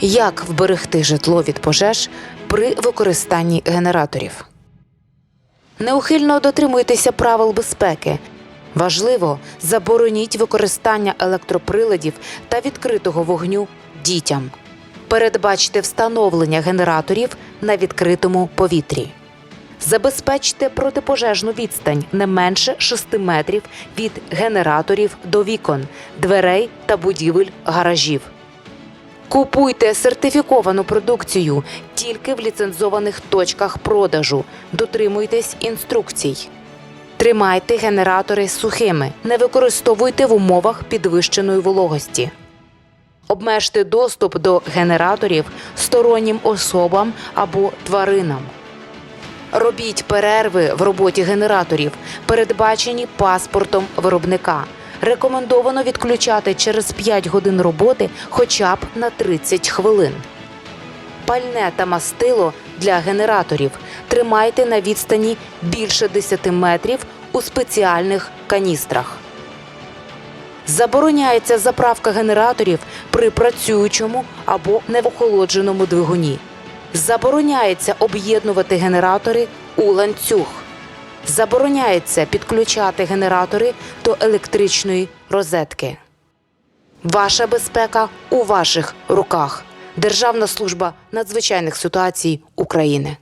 Як вберегти житло від пожеж при використанні генераторів? Неухильно дотримуйтеся правил безпеки. Важливо, забороніть використання електроприладів та відкритого вогню дітям. Передбачте встановлення генераторів на відкритому повітрі. Забезпечте протипожежну відстань не менше 6 метрів від генераторів до вікон, дверей та будівель гаражів. Купуйте сертифіковану продукцію тільки в ліцензованих точках продажу. Дотримуйтесь інструкцій. Тримайте генератори сухими, не використовуйте в умовах підвищеної вологості. Обмежте доступ до генераторів стороннім особам або тваринам. Робіть перерви в роботі генераторів, передбачені паспортом виробника. Рекомендовано відключати через 5 годин роботи хоча б на 30 хвилин. Пальне та мастило для генераторів тримайте на відстані більше 10 метрів у спеціальних каністрах. Забороняється заправка генераторів при працюючому або неохолодженому двигуні. Забороняється об'єднувати генератори у ланцюг. Забороняється підключати генератори до електричної розетки. Ваша безпека у ваших руках. Державна служба надзвичайних ситуацій України.